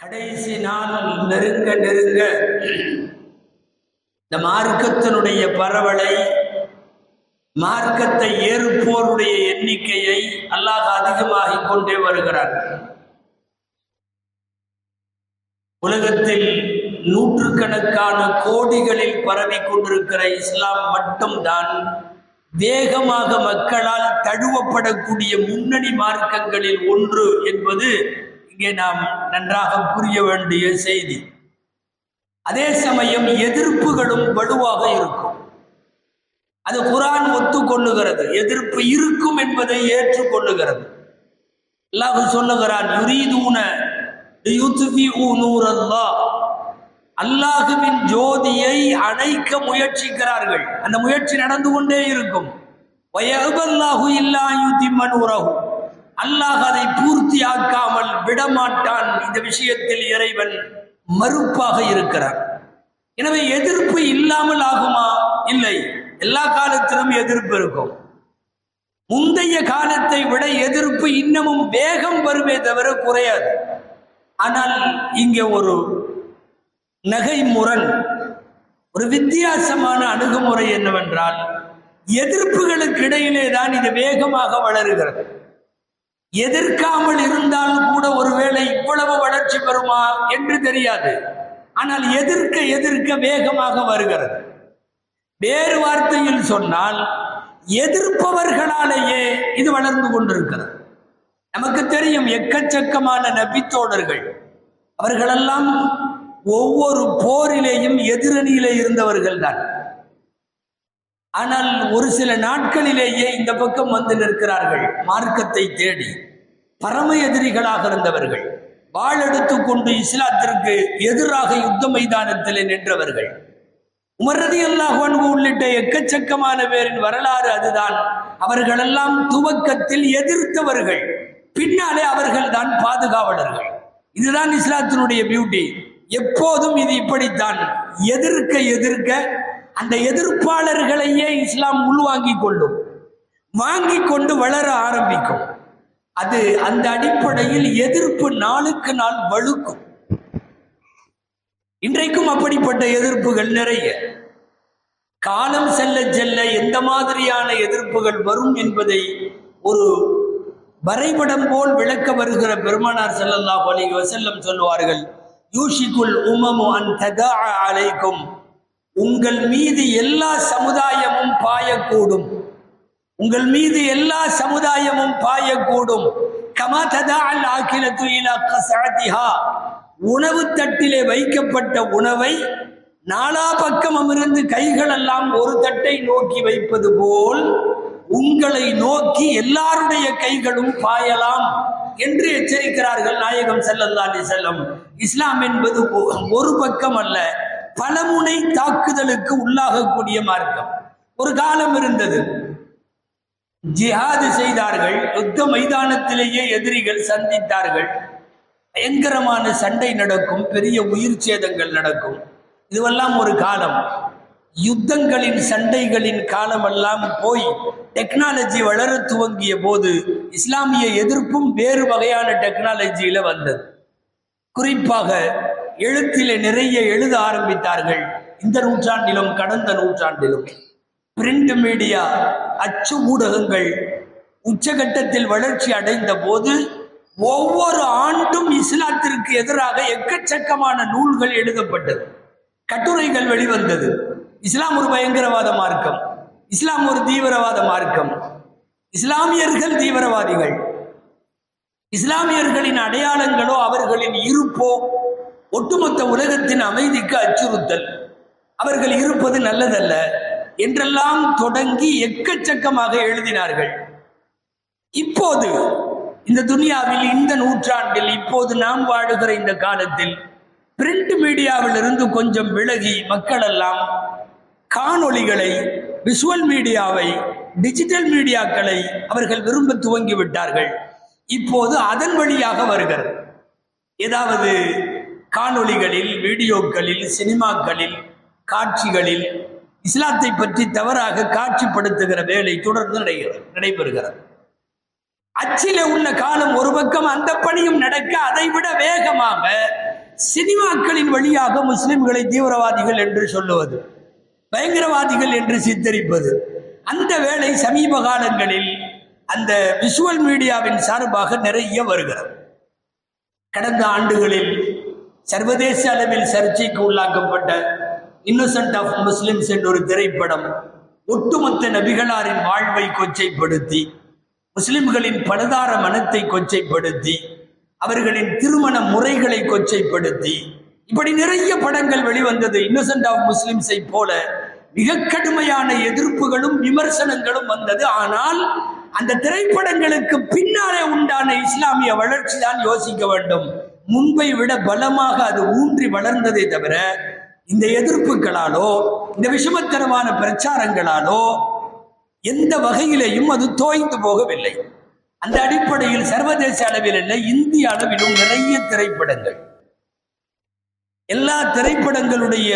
கடைசி நாள் நெருங்க நெருங்க. இந்த மார்க்கத்தினுடைய பரவலை மார்க்கத்தை ஏறுப்போருடைய எண்ணிக்கையை அல்லாஹ் அதிகமாகிக் கொண்டே வருகிறார் உலகத்தில் நூற்றுக்கணக்கான கோடிகளில் பரவி கொண்டிருக்கிற இஸ்லாம் மட்டும்தான் வேகமாக மக்களால் தழுவப்படக்கூடிய முன்னணி மார்க்கங்களில் ஒன்று என்பது இங்கே நாம் நன்றாக புரிய வேண்டிய செய்தி. அதே சமயம் எதிர்ப்புகளும் வலுவாக இருக்கும். அது குரான் ஒத்துக்கொள்ளுகிறது. எதிர்ப்பு இருக்கும் என்பதை ஏற்றுக்கொள்ளுகிறது. அல்லாஹ் சொல்லுகிறான் யுரீதூன அல்லாஹுவின் ஜோதியை அணைக்க முயற்சிக்கிறார்கள். அந்த முயற்சி நடந்து கொண்டே இருக்கும். வயபல்லாஹு இல்லா யுத்திம்ம மனுரகும் அல்லாஹ் அதை பூர்த்தியாக்காமல் விடமாட்டான். இந்த விஷயத்தில் இறைவன் மறுப்பாக இருக்கிறார் எனவே எதிர்ப்பு இல்லாமல் ஆகுமா? இல்லை. எல்லா காலத்திலும் எதிர்ப்பு இருக்கும். முந்தைய காலத்தை விட எதிர்ப்பு இன்னமும் வேகம் வருமே தவிர குறையாது. ஆனால் இங்கே ஒரு நகை முரண் ஒரு வித்தியாசமான அணுகுமுறை என்னவென்றால் எதிர்ப்புகளுக்கு இடையிலே தான் இது வேகமாக வளருகிறது. எதிர்க்காமல் இருந்தால் கூட ஒருவேளை இவ்வளவு வளர்ச்சி பெறுமா என்று தெரியாது. ஆனால் எதிர்க்க எதிர்க்க வேகமாக வருகிறது. வேறு வார்த்தையில் சொன்னால் எதிர்ப்பவர்களாலேயே இது வளர்ந்து கொண்டிருக்கிறது. நமக்கு தெரியும் எக்கச்சக்கமான நபித்தோழர்கள். அவர்களெல்லாம் ஒவ்வொரு போரிலேயும் எதிரணியிலே இருந்தவர்கள் தான் ஆனால் ஒரு சில நாட்களிலேயே இந்த பக்கம் வந்து நிற்கிறார்கள். மார்க்கத்தை தேடி பரம எதிரிகளாக இருந்தவர்கள் வாழெடுத்து கொண்டு இஸ்லாத்திற்கு எதிராக யுத்த மைதானத்தில் நின்றவர்கள். உமரதி அல்லாஹ் உள்ளிட்ட எக்கச்சக்கமான பேரின் வரலாறு அதுதான். அவர்களெல்லாம் துவக்கத்தில் எதிர்த்தவர்கள் பின்னாலே அவர்கள் தான் பாதுகாவலர்கள். இதுதான் இஸ்லாத்தினுடைய பியூட்டி எப்போதும் இது இப்படித்தான். எதிர்க்க எதிர்க்க அந்த எதிர்ப்பாளர்களையே இஸ்லாம் உள்வாங்கிக் கொள்ளும். வாங்கி கொண்டு வளர ஆரம்பிக்கும். அது அந்த அடிப்படையில் எதிர்ப்பு நாளுக்கு நாள் வலுக்கும் இன்றைக்கும் அப்படிப்பட்ட எதிர்ப்புகள் நிறைய. காலம் செல்ல செல்ல எந்த மாதிரியான எதிர்ப்புகள் வரும் என்பதை ஒரு வரைபடம் போல் விளக்க வருகிற பெருமானார் செல்லல்லா அலைஹி வசல்லம் சொல்லுவார்கள் யூஷிக்குல் உமமு அன் ததா அலைக்கும் உங்கள் மீது எல்லா சமுதாயமும் பாயக்கூடும். உங்கள் மீது எல்லா சமுதாயமும் பாயக்கூடும். உணவு தட்டிலே வைக்கப்பட்ட உணவை நாலா பக்கம் கைகள் கைகளெல்லாம் ஒரு தட்டை நோக்கி வைப்பது போல் உங்களை நோக்கி எல்லாருடைய கைகளும் பாயலாம் என்று எச்சரிக்கிறார்கள் நாயகம் ஸல்லல்லாஹு செல்லம் இஸ்லாம் என்பது ஒரு பக்கம் அல்ல. பலமுனை தாக்குதலுக்கு உள்ளாகக்கூடிய மார்க்கம். ஒரு காலம் இருந்தது. ஜிஹாது செய்தார்கள் யுத்த மைதானத்திலேயே எதிரிகள் சந்தித்தார்கள். பயங்கரமான சண்டை நடக்கும் பெரிய உயிர் சேதங்கள் நடக்கும். இதுவெல்லாம் ஒரு காலம். யுத்தங்களின் சண்டைகளின் காலமெல்லாம் போய் டெக்னாலஜி வளர துவங்கிய போது இஸ்லாமிய எதிர்ப்பும் வேறு வகையான டெக்னாலஜியில வந்தது. குறிப்பாக எழுத்திலே நிறைய எழுத ஆரம்பித்தார்கள். இந்த நூற்றாண்டிலும் கடந்த நூற்றாண்டிலும். பிரிண்ட் மீடியா அச்சு ஊடகங்கள் உச்சகட்டத்தில் வளர்ச்சி அடைந்த போது ஒவ்வொரு ஆண்டும் இஸ்லாத்திற்கு எதிராக எக்கச்சக்கமான நூல்கள் எழுதப்பட்டது. கட்டுரைகள் வெளிவந்தது. இஸ்லாம் ஒரு பயங்கரவாத மார்க்கம். இஸ்லாம் ஒரு தீவிரவாத மார்க்கம். இஸ்லாமியர்கள் தீவிரவாதிகள். இஸ்லாமியர்களின் அடையாளங்களோ அவர்களின் இருப்போ ஒட்டுமொத்த உலகத்தின் அமைதிக்கு அச்சுறுத்தல். அவர்கள் இருப்பது நல்லதல்ல என்றெல்லாம் தொடங்கி எக்கச்சக்கமாக எழுதினார்கள். இப்போது இந்த துனியாவில் இந்த நூற்றாண்டில் இப்போது நாம் வாழுகிற இந்த காலத்தில் பிரிண்ட் மீடியாவில் இருந்து கொஞ்சம் விலகி மக்களெல்லாம் காணொளிகளை விஷுவல் மீடியாவை டிஜிட்டல் மீடியாக்களை அவர்கள் விரும்ப துவங்கி விட்டார்கள் இப்போது அதன் வழியாக வருகிறது. ஏதாவது காணொளிகளில் வீடியோக்களில் சினிமாக்களில் காட்சிகளில் இஸ்லாத்தை பற்றி தவறாக காட்சிப்படுத்துகிற வேலை தொடர்ந்து நடைகிறது நடைபெறுகிறது. அச்சில உள்ள காலம் ஒரு பக்கம் அந்த பணியும் நடக்க அதை விட வேகமாக சினிமாக்களின் வழியாக முஸ்லிம்களை தீவிரவாதிகள் என்று சொல்லுவது பயங்கரவாதிகள் என்று சித்தரிப்பது அந்த வேலை சமீப காலங்களில் அந்த விஷுவல் மீடியாவின் சார்பாக நிறைய வருகிறது. கடந்த ஆண்டுகளில் சர்வதேச அளவில் சர்ச்சைக்கு உள்ளாக்கப்பட்ட இன்னசென்ட் ஆஃப் முஸ்லிம்ஸ் என்ற ஒரு திரைப்படம் ஒட்டுமொத்த நபிகளாரின் வாழ்வை கொச்சைப்படுத்தி முஸ்லிம்களின் பலதார மனத்தை கொச்சைப்படுத்தி அவர்களின் திருமண முறைகளை கொச்சைப்படுத்தி இப்படி நிறைய படங்கள் வெளிவந்தது இன்னசென்ட் ஆஃப் முஸ்லிம்ஸை போல மிக கடுமையான எதிர்ப்புகளும் விமர்சனங்களும் வந்தது. ஆனால் அந்த திரைப்படங்களுக்கு பின்னாலே உண்டான இஸ்லாமிய வளர்ச்சி தான் யோசிக்க வேண்டும். முன்பை விட பலமாக அது ஊன்றி வளர்ந்ததே தவிர இந்த எதிர்ப்புகளாலோ இந்த விஷமத்தனமான பிரச்சாரங்களாலோ எந்த வகையிலேயும் அது தோய்ந்து போகவில்லை. அந்த அடிப்படையில் சர்வதேச அளவில் அல்ல இந்திய அளவிலும் நிறைய திரைப்படங்கள். எல்லா திரைப்படங்களுடைய